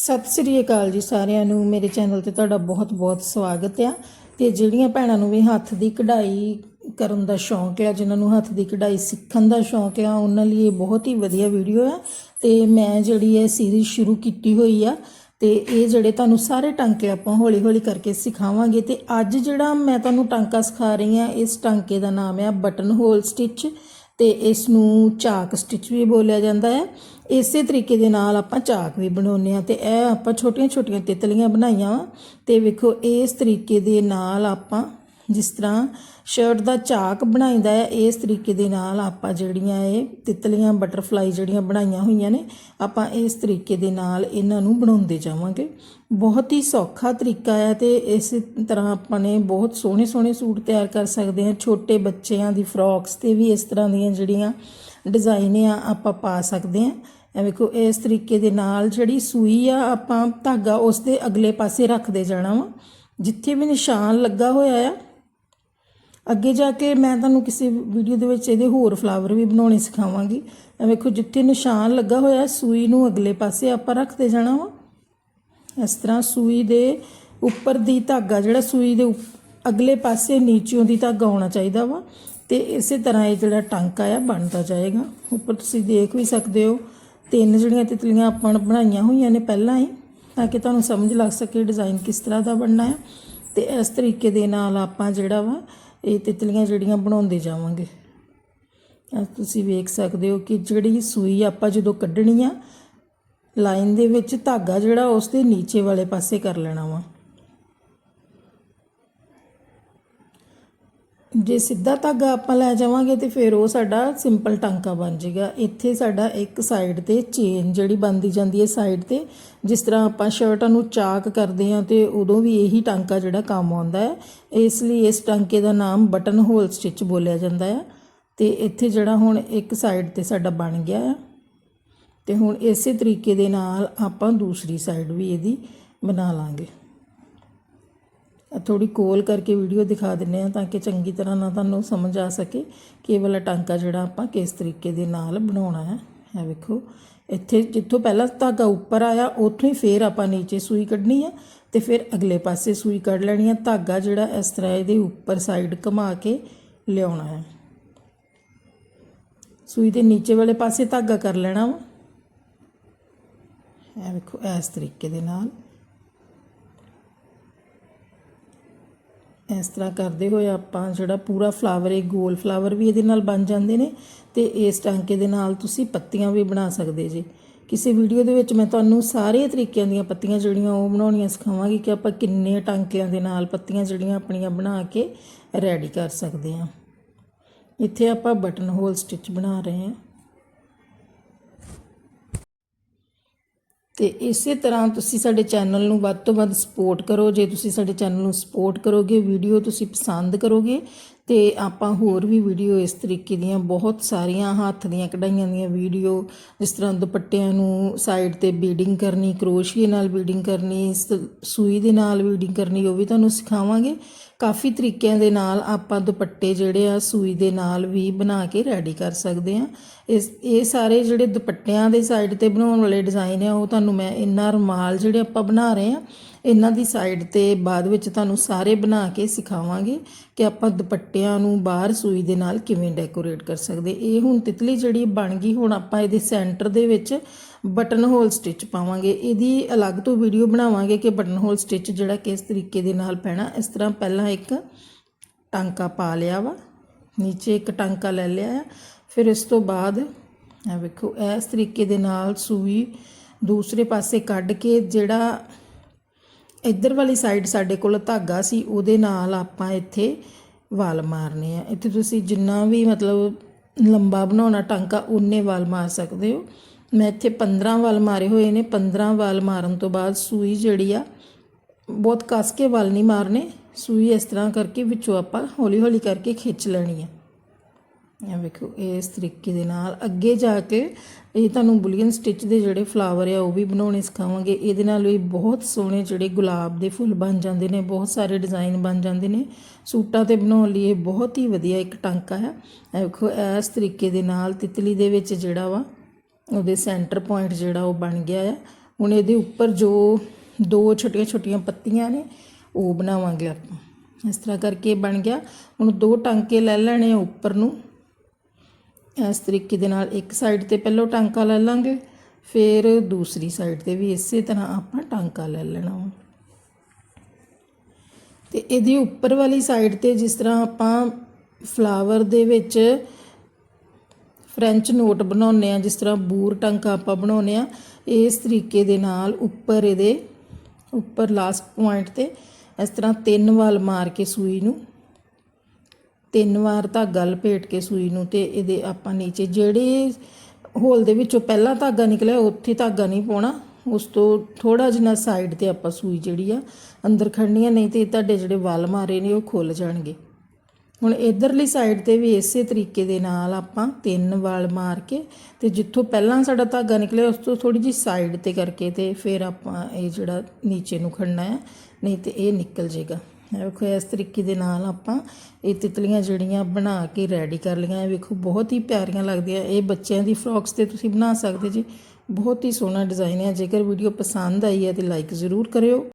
ਸਤਿ ਸ੍ਰੀ ਅਕਾਲ ਜੀ ਸਾਰਿਆਂ ਨੂੰ। ਮੇਰੇ ਚੈਨਲ ਤੇ ਤੁਹਾਡਾ ਬਹੁਤ-ਬਹੁਤ ਸਵਾਗਤ ਆ। ਤੇ ਜਿਹੜੀਆਂ ਭੈਣਾਂ ਨੂੰ ਵੀ ਹੱਥ ਦੀ ਕਢਾਈ ਕਰਨ ਦਾ ਸ਼ੌਂਕ ਆ, ਜਿਨ੍ਹਾਂ ਨੂੰ ਹੱਥ ਦੀ ਕਢਾਈ ਸਿੱਖਣ ਦਾ ਸ਼ੌਂਕ ਆ, ਉਹਨਾਂ ਲਈ ਇਹ ਬਹੁਤ ਹੀ ਵਧੀਆ ਵੀਡੀਓ ਆ। ਤੇ ਮੈਂ ਜਿਹੜੀ ਇਹ ਸੀਰੀਜ਼ ਸ਼ੁਰੂ ਕੀਤੀ ਹੋਈ ਆ, ਤੇ ਇਹ ਜਿਹੜੇ ਤੁਹਾਨੂੰ ਸਾਰੇ ਟਾਂਕੇ ਆਪਾਂ ਹੌਲੀ-ਹੌਲੀ ਕਰਕੇ ਸਿਖਾਵਾਂਗੇ। ਤੇ ਅੱਜ ਜਿਹੜਾ ਮੈਂ ਤੁਹਾਨੂੰ ਟਾਂਕਾ ਸਿਖਾ ਰਹੀ ਆ, ਇਸ ਟਾਂਕੇ ਦਾ ਨਾਮ ਆ ਬਟਨ ਹੋਲ ਸਟਿਚ ਤੇ ਇਸ ਨੂੰ ਚਾਕ ਸਟਿਚ ਵੀ ਬੋਲਿਆ ਜਾਂਦਾ ਹੈ। ਇਸੇ ਤਰੀਕੇ ਦੇ ਨਾਲ ਆਪਾਂ ਚਾਕ ਵੀ ਬਣਾਉਂਦੇ ਆ ਤੇ ਇਹ ਆਪਾਂ ਛੋਟੀਆਂ-ਛੋਟੀਆਂ ਤਿਤਲੀਆਂ ਬਣਾਈਆਂ ਵਾ। ਤੇ ਵੇਖੋ, ਇਸ ਤਰੀਕੇ ਦੇ ਨਾਲ ਆਪਾਂ ਜਿਸ ਤਰ੍ਹਾਂ ਸ਼ਰਟ ਦਾ ਚਾਕ ਬਣਾਈਦਾ ਹੈ, ਇਸ ਤਰੀਕੇ ਦੇ ਨਾਲ ਆਪਾਂ ਜਿਹੜੀਆਂ ਇਹ ਤਿਤਲੀਆਂ ਬਟਰਫਲਾਈ ਜਿਹੜੀਆਂ ਬਣਾਈਆਂ ਹੋਈਆਂ ਨੇ, ਆਪਾਂ ਇਸ ਤਰੀਕੇ ਦੇ ਨਾਲ ਇਹਨਾਂ ਨੂੰ ਬਣਾਉਂਦੇ ਜਾਵਾਂਗੇ। ਬਹੁਤ ਹੀ ਸੌਖਾ ਤਰੀਕਾ ਹੈ ਤੇ ਇਸ ਤਰ੍ਹਾਂ ਆਪਾਂ ਨੇ ਬਹੁਤ ਸੋਹਣੇ ਸੋਹਣੇ ਸੂਟ ਤਿਆਰ ਕਰ ਸਕਦੇ ਹਾਂ। ਛੋਟੇ ਬੱਚਿਆਂ ਦੀ ਫਰੋਕਸ ਤੇ ਵੀ ਇਸ ਤਰ੍ਹਾਂ ਦੀਆਂ ਜਿਹੜੀਆਂ ਡਿਜ਼ਾਈਨ ਆ ਆਪਾਂ ਪਾ ਸਕਦੇ ਹਾਂ। ਇਹ ਵੇਖੋ, ਇਸ ਤਰੀਕੇ ਦੇ ਨਾਲ ਜਿਹੜੀ ਸੂਈ ਆ, ਆਪਾਂ ਧਾਗਾ ਉਸ ਦੇ ਅਗਲੇ ਪਾਸੇ ਰੱਖਦੇ ਜਾਣਾ ਵਾ। ਜਿੱਥੇ ਵੀ ਨਿਸ਼ਾਨ ਲੱਗਾ ਹੋਇਆ ਆ ਅੱਗੇ ਜਾ ਕੇ ਮੈਂ ਤੁਹਾਨੂੰ ਕਿਸੇ ਵੀਡੀਓ ਦੇ ਵਿੱਚ ਇਹਦੇ ਹੋਰ ਫਲਾਵਰ ਵੀ ਬਣਾਉਣੇ ਸਿਖਾਵਾਂਗੀ। ਇਹ ਵੇਖੋ ਜਿੱਥੇ ਨਿਸ਼ਾਨ ਲੱਗਾ ਹੋਇਆ, ਸੂਈ ਨੂੰ ਅਗਲੇ ਪਾਸੇ ਆਪਾਂ ਰੱਖਦੇ ਜਾਣਾ ਵਾ। ਇਸ ਤਰ੍ਹਾਂ ਸੂਈ ਦੇ ਉੱਪਰ ਦੀ ਧਾਗਾ, ਜਿਹੜਾ ਸੂਈ ਦੇ ਉੱਪ- ਅਗਲੇ ਪਾਸੇ ਨੀਚਿਓਂ ਦੀ ਧਾਗਾ ਆਉਣਾ ਚਾਹੀਦਾ ਵਾ। ਤੇ ਇਸੇ ਤਰ੍ਹਾਂ ਇਹ ਜਿਹੜਾ ਟਾਂਕਾ ਆ, ਬਣਦਾ ਜਾਏਗਾ। ਉੱਪਰ ਤੁਸੀਂ ਦੇਖ ਵੀ ਸਕਦੇ ਹੋ, ਤਿੰਨ ਜਿਹੜੀਆਂ ਤਿਤਲੀਆਂ ਆਪਾਂ ਬਣਾਈਆਂ ਹੋਈਆਂ ਨੇ ਪਹਿਲਾਂ ਹੀ, ਤਾਂ ਕਿ ਤੁਹਾਨੂੰ ਸਮਝ ਲੱਗ ਸਕੇ ਡਿਜ਼ਾਈਨ ਕਿਸ ਤਰ੍ਹਾਂ ਦਾ ਬਣਨਾ ਹੈ ਤੇ ਇਸ ਤਰੀਕੇ ਦੇ ਨਾਲ ਆਪਾਂ ਜਿਹੜਾ ਵਾ ਇਹ ਤਿਤਲੀਆਂ ਜਿਹੜੀਆਂ ਬਣਾਉਂਦੇ ਜਾਵਾਂਗੇ। ਆ ਤੁਸੀਂ ਵੇਖ ਸਕਦੇ ਹੋ ਕਿ ਜਿਹੜੀ ਸੂਈ ਆਪਾਂ ਜਦੋਂ ਕੱਢਣੀ ਆ, ਲਾਈਨ ਦੇ ਵਿੱਚ ਧਾਗਾ ਜਿਹੜਾ ਉਸ ਦੇ ਨੀਚੇ ਵਾਲੇ ਪਾਸੇ ਕਰ ਲੈਣਾ ਵਾ। ਜੇ ਸਿੱਧਾ ਧਾਗਾ ਆਪਾਂ ਲੈ ਜਾਵਾਂਗੇ ਤੇ ਫਿਰ ਉਹ ਸਾਡਾ ਸਿੰਪਲ ਟਾਂਕਾ ਬਣ ਜਾਏਗਾ ਇੱਥੇ ਸਾਡਾ ਇੱਕ ਸਾਈਡ ਤੇ ਚੇਨ ਜਿਹੜੀ ਬੰਦੀ ਜਾਂਦੀ ਹੈ ਸਾਈਡ ਤੇ, ਜਿਸ ਤਰ੍ਹਾਂ ਆਪਾਂ ਸ਼ਰਟਾਂ ਨੂੰ ਚਾਕ ਕਰਦੇ ਹਾਂ ਤੇ ਉਦੋਂ ਵੀ ਇਹੀ ਟਾਂਕਾ ਜਿਹੜਾ ਕੰਮ ਆਉਂਦਾ ਹੈ। ਇਸ ਲਈ ਇਸ ਟਾਂਕੇ ਦਾ ਨਾਮ ਬਟਨ ਹੋਲ ਸਟਿਚ ਬੋਲਿਆ ਜਾਂਦਾ ਹੈ। ਤੇ ਇੱਥੇ ਜਿਹੜਾ ਹੁਣ ਇੱਕ ਸਾਈਡ ਤੇ ਸਾਡਾ ਬਣ ਗਿਆ ਹੈ। ਤੇ ਹੁਣ ਇਸੇ ਤਰੀਕੇ ਦੇ ਨਾਲ ਆਪਾਂ ਦੂਸਰੀ ਸਾਈਡ ਵੀ ਇਹਦੀ ਬਣਾ ਲਾਂਗੇ। ਥੋੜੀ ਕੋਲ ਕਰਕੇ ਵੀਡੀਓ ਦਿਖਾ ਦਿੰਨੇ ਆ ਤਾਂ ਕਿ ਚੰਗੀ ਤਰ੍ਹਾਂ ਨਾਲ ਤੁਹਾਨੂੰ ਸਮਝ ਆ ਸਕੇ ਕਿ ਇਹ ਵਾਲਾ ਟਾਂਕਾ ਜਿਹੜਾ ਆਪਾਂ ਕਿਸ ਤਰੀਕੇ ਦੇ ਨਾਲ ਬਣਾਉਣਾ ਹੈ। ਇਹ ਵੇਖੋ, ਇੱਥੇ ਜਿੱਥੋਂ ਪਹਿਲਾਂ ਧਾਗਾ ਉੱਪਰ ਆਇਆ, ਉੱਥੋਂ ਹੀ ਫੇਰ ਆਪਾਂ ਨੀਚੇ ਸੂਈ ਕੱਢਣੀ ਆ ਤੇ ਫਿਰ ਅਗਲੇ ਪਾਸੇ ਸੂਈ ਕੱਢ ਲੈਣੀ ਆ। ਧਾਗਾ ਜਿਹੜਾ ਇਸ ਤਰ੍ਹਾਂ ਇਹਦੇ ਉੱਪਰ ਸਾਈਡ ਘੁਮਾ ਕੇ ਲਿਆਉਣਾ ਹੈ। ਸੂਈ ਦੇ ਨੀਚੇ ਵਾਲੇ ਪਾਸੇ ਧਾਗਾ ਕਰ ਲੈਣਾ ਵਾ। ਇਹ ਵੇਖੋ, ਇਸ ਤਰੀਕੇ ਦੇ ਨਾਲ ਇਸ ਤਰ੍ਹਾਂ ਕਰਦੇ ਹੋਏ ਆਪਾਂ ਜਿਹੜਾ ਪੂਰਾ ਫਲਾਵਰ ਇਹ ਗੋਲ ਫਲਾਵਰ ਵੀ ਇਹਦੇ ਨਾਲ ਬਣ ਜਾਂਦੇ ਨੇ ਤੇ ਇਸ ਟਾਂਕੇ ਦੇ ਨਾਲ ਤੁਸੀਂ ਪੱਤੀਆਂ ਵੀ ਬਣਾ ਸਕਦੇ ਜੀ। ਕਿਸੇ ਵੀਡੀਓ ਦੇ ਵਿੱਚ ਮੈਂ ਤੁਹਾਨੂੰ ਸਾਰੇ ਤਰੀਕਿਆਂ ਦੀਆਂ ਪੱਤੀਆਂ ਜਿਹੜੀਆਂ ਉਹ ਬਣਾਉਣੀਆਂ ਸਿਖਾਵਾਂਗੀ ਕਿ ਆਪਾਂ ਕਿੰਨੇ ਟਾਂਕਿਆਂ ਦੇ ਨਾਲ ਪੱਤੀਆਂ ਜਿਹੜੀਆਂ ਆਪਣੀਆਂ ਬਣਾ ਕੇ ਰੈਡੀ ਕਰ ਸਕਦੇ ਹਾਂ। ਇੱਥੇ ਆਪਾਂ ਬਟਨ ਹੋਲ ਸਟਿਚ ਬਣਾ ਰਹੇ ਹਾਂ। ਤੇ ਇਸੇ ਤਰ੍ਹਾਂ ਤੁਸੀਂ ਸਾਡੇ ਚੈਨਲ ਨੂੰ ਵੱਧ ਤੋਂ ਵੱਧ ਸਪੋਰਟ ਕਰੋ। ਜੇ ਤੁਸੀਂ ਸਾਡੇ ਚੈਨਲ ਨੂੰ ਸਪੋਰਟ ਕਰੋਗੇ ਵੀਡੀਓ ਤੁਸੀਂ ਪਸੰਦ ਕਰੋਗੇ ਤੇ ਆਪਾਂ ਹੋਰ ਵੀ ਵੀਡੀਓ ਇਸ ਤਰੀਕੇ ਦੀਆਂ ਬਹੁਤ ਸਾਰੀਆਂ ਹੱਥ ਦੀਆਂ ਕਢਾਈਆਂ ਦੀਆਂ ਵੀਡੀਓ, ਜਿਸ ਤਰ੍ਹਾਂ ਦੁਪੱਟਿਆਂ ਨੂੰ ਸਾਈਡ ਤੇ ਬੀਡਿੰਗ ਕਰਨੀ, ਕਰੋਸ਼ੀਏ ਨਾਲ ਬੀਡਿੰਗ ਕਰਨੀ ਸ- ਸੂਈ ਦੇ ਨਾਲ ਬੀਡਿੰਗ ਕਰਨੀ, ਉਹ ਵੀ ਤੁਹਾਨੂੰ ਸਿਖਾਵਾਂਗੇ। ਕਾਫੀ ਤਰੀਕਿਆਂ ਦੇ ਨਾਲ ਆਪਾਂ ਦੁਪੱਟੇ ਜਿਹੜੇ ਆ ਸੂਈ ਦੇ ਨਾਲ ਵੀ ਬਣਾ ਕੇ ਰੈਡੀ ਕਰ ਸਕਦੇ ਆ ਇਸ, ਇਹ ਸਾਰੇ ਜਿਹੜੇ ਦੁਪੱਟਿਆਂ ਦੇ ਸਾਈਡ ਤੇ ਬਣਾਉਣ ਵਾਲੇ ਡਿਜ਼ਾਈਨ ਆ, ਉਹ ਤੁਹਾਨੂੰ ਮੈਂ ਇੰਨਾ ਰੁਮਾਲ ਜਿਹੜੇ ਆਪਾਂ ਬਣਾ ਰਹੇ ਆ ਇਹਨਾਂ ਦੀ ਸਾਈਡ ਤੇ ਬਾਅਦ ਵਿੱਚ ਤੁਹਾਨੂੰ ਸਾਰੇ ਬਣਾ ਕੇ ਸਿਖਾਵਾਂਗੇ ਕਿ ਆਪਾਂ ਦੁਪੱਟਿਆਂ ਨੂੰ ਬਾਹਰ ਸੂਈ ਦੇ ਨਾਲ ਕਿਵੇਂ ਡੈਕੋਰੇਟ ਕਰ ਸਕਦੇ। ਇਹ ਹੁਣ ਤਿਤਲੀ ਜਿਹੜੀ ਬਣ ਗਈ, ਹੁਣ ਆਪਾਂ ਇਹਦੇ ਸੈਂਟਰ ਦੇ ਵਿੱਚ ਬਟਨ ਹੋਲ ਸਟਿਚ ਪਾਵਾਂਗੇ। ਇਹਦੀ ਅਲੱਗ ਤੋਂ ਵੀਡੀਓ ਬਣਾਵਾਂਗੇ ਕਿ ਬਟਨ ਹੋਲ ਸਟਿਚ ਜਿਹੜਾ ਕਿਸ ਤਰੀਕੇ ਦੇ ਨਾਲ ਪੈਣਾ। ਇਸ ਤਰ੍ਹਾਂ ਪਹਿਲਾਂ ਇੱਕ ਟਾਂਕਾ ਪਾ ਲਿਆ ਵਾ, ਨੀਚੇ ਇੱਕ ਟਾਂਕਾ ਲੈ ਲਿਆ ਆ। ਫਿਰ ਇਸ ਤੋਂ ਬਾਅਦ ਇਹ ਵੇਖੋ, ਇਸ ਤਰੀਕੇ ਦੇ ਨਾਲ ਸੂਈ ਦੂਸਰੇ ਪਾਸੇ ਕੱਢ ਕੇ ਜਿਹੜਾ ਇੱਧਰ ਵਾਲੀ ਸਾਈਡ ਸਾਡੇ ਕੋਲ ਧਾਗਾ ਸੀ, ਉਹਦੇ ਨਾਲ ਆਪਾਂ ਇੱਥੇ ਵਾਲ ਮਾਰਨੇ ਆ। ਇੱਥੇ ਤੁਸੀਂ ਜਿੰਨਾ ਵੀ ਮਤਲਬ ਲੰਬਾ ਬਣਾਉਣਾ ਟਾਂਕਾ ਉਨੇ ਵਾਲ ਮਾਰ ਸਕਦੇ ਹੋ। ਮੈਂ ਇੱਥੇ 15 ਵਾਲ ਮਾਰੇ ਹੋਏ ਨੇ। 15 ਵਾਲ ਮਾਰਨ ਤੋਂ ਬਾਅਦ ਸੂਈ ਜਿਹੜੀ ਆ, ਬਹੁਤ ਕੱਸ ਕੇ ਵਾਲ ਨਹੀਂ ਮਾਰਨੇ। ਸੂਈ ਇਸ ਤਰ੍ਹਾਂ ਕਰਕੇ ਵਿੱਚੋਂ ਆਪਾਂ ਹੌਲੀ ਹੌਲੀ ਕਰਕੇ ਖਿੱਚ ਲੈਣੀ ਆ। ਇਹ ਵੇਖੋ, ਇਸ ਤਰੀਕੇ ਦੇ ਨਾਲ ਅੱਗੇ ਜਾ ਕੇ ਇਹ ਤੁਹਾਨੂੰ ਬੁਲੀਅਨ ਸਟਿਚ ਦੇ ਜਿਹੜੇ ਫਲਾਵਰ ਆ, ਉਹ ਵੀ ਬਣਾਉਣੇ ਸਿਖਾਵਾਂਗੇ। ਇਹਦੇ ਨਾਲ ਵੀ ਬਹੁਤ ਸੋਹਣੇ ਜਿਹੜੇ ਗੁਲਾਬ ਦੇ ਫੁੱਲ ਬਣ ਜਾਂਦੇ ਨੇ, ਬਹੁਤ ਸਾਰੇ ਡਿਜ਼ਾਈਨ ਬਣ ਜਾਂਦੇ ਨੇ। ਸੂਟਾਂ ਤੇ ਬਣਾਉਣ ਲਈ ਇਹ ਬਹੁਤ ਹੀ ਵਧੀਆ ਇੱਕ ਟਾਂਕਾ ਹੈ ਇਹ ਵੇਖੋ, ਇਸ ਤਰੀਕੇ ਦੇ ਨਾਲ ਤਿਤਲੀ ਦੇ ਵਿੱਚ ਜਿਹੜਾ ਵਾ, ਉਹਦੇ ਸੈਂਟਰ ਪੁਆਇੰਟ ਜਿਹੜਾ ਉਹ ਬਣ ਗਿਆ ਆ। ਹੁਣ ਇਹਦੇ ਉੱਪਰ ਜੋ ਦੋ ਛੋਟੀਆਂ ਛੋਟੀਆਂ ਪੱਤੀਆਂ ਨੇ, ਉਹ ਬਣਾਵਾਂਗੇ ਆਪਾਂ। ਇਸ ਤਰ੍ਹਾਂ ਕਰਕੇ ਬਣ ਗਿਆ। ਹੁਣ ਦੋ ਟਾਂਕੇ ਲੈ ਲੈਣੇ ਆ ਉੱਪਰ ਨੂੰ। ਇਸ ਤਰੀਕੇ ਦੇ ਨਾਲ ਇੱਕ ਸਾਈਡ ਤੇ ਪਹਿਲਾਂ ਟਾਂਕਾ ਲੈ ਲਾਂਗੇ, ਫਿਰ ਦੂਸਰੀ ਸਾਈਡ ਤੇ ਵੀ ਇਸੇ ਤਰ੍ਹਾਂ ਆਪਾਂ ਟਾਂਕਾ ਲੈ ਲੈਣਾ ਵਾ। ਤੇ ਇਹਦੀ ਉੱਪਰ ਵਾਲੀ ਸਾਈਡ ਤੇ ਜਿਸ ਤਰ੍ਹਾਂ ਆਪਾਂ ਫਲਾਵਰ ਦੇ ਵਿੱਚ ਫ੍ਰੈਂਚ ਨੋਟ ਬਣਾਉਂਦੇ ਆ ਜਿਸ ਤਰ੍ਹਾਂ ਬੂਰ ਟਾਂਕਾ ਆਪਾਂ ਬਣਾਉਂਦੇ ਆ ਇਸ ਤਰੀਕੇ ਦੇ ਨਾਲ ਉੱਪਰ ਇਹਦੇ, ਉੱਪਰ ਲਾਸਟ ਪੁਆਇੰਟ ਤੇ ਇਸ ਤਰ੍ਹਾਂ ਤਿੰਨ ਵਾਲ ਮਾਰ ਕੇ ਸੂਈ ਨੂੰ ਤਿੰਨ ਵਾਰ ਧਾਗਾ ਲਪੇਟ ਕੇ ਸੂਈ ਨੂੰ ਤੇ ਇਹਦੇ ਆਪਾਂ ਨੀਚੇ ਜਿਹੜੇ ਹੋਲ ਦੇ ਵਿੱਚੋਂ ਪਹਿਲਾ ਧਾਗਾ ਨਿਕਲਿਆ ਉੱਥੇ ਧਾਗਾ ਨਹੀਂ ਪਾਉਣਾ। ਉਸ ਤੋਂ ਥੋੜਾ ਜਿਹਾ ਸਾਈਡ ਤੇ ਆਪਾਂ ਸੂਈ ਜਿਹੜੀ ਆ, ਅੰਦਰ ਖੜਨੀ ਆ, ਨਹੀਂ ਤੇ ਤੁਹਾਡੇ ਜਿਹੜੇ ਵਾਲ ਮਾਰੇ ਨੇ ਉਹ ਖੁੱਲ ਜਾਣਗੇ। ਹੁਣ ਇਧਰਲੀ ਸਾਈਡ ਤੇ ਵੀ ਇਸੇ ਤਰੀਕੇ ਦੇ ਨਾਲ ਆਪਾਂ ਤਿੰਨ ਵਾਲ ਮਾਰ ਕੇ ਤੇ ਜਿੱਥੋਂ ਪਹਿਲਾਂ ਸਾਡਾ ਧਾਗਾ ਨਿਕਲਿਆ, ਉਸ ਤੋਂ ਥੋੜੀ ਜਿਹੀ ਸਾਈਡ ਤੇ ਕਰਕੇ ਤੇ ਫਿਰ ਆਪਾਂ ਇਹ ਜਿਹੜਾ ਨੀਚੇ ਨੂੰ ਖੜਨਾ ਹੈ ਨਹੀਂ ਤੇ ਇਹ ਨਿਕਲ ਜਾਏਗਾ ਵੇਖੋ ਇਸ ਤਰੀਕੇ ਦੇ ਨਾਲ ਆਪਾਂ ਇਹ ਤਿਤਲੀਆਂ ਜਿਹੜੀਆਂ ਬਣਾ ਕੇ ਰੈਡੀ ਕਰ ਲਈਆਂ। ਵੇਖੋ, ਬਹੁਤ ਹੀ ਪਿਆਰੀਆਂ ਲੱਗਦੀਆਂ। ਇਹ ਬੱਚਿਆਂ ਦੀ ਫਰੋਕਸ ਤੇ ਤੁਸੀਂ ਬਣਾ ਸਕਦੇ ਜੀ। ਬਹੁਤ ਹੀ ਸੋਹਣਾ ਡਿਜ਼ਾਈਨ ਹੈ ਜੇਕਰ ਵੀਡੀਓ ਪਸੰਦ ਆਈ ਹੈ ਤੇ ਲਾਈਕ ਜ਼ਰੂਰ ਕਰਿਓ।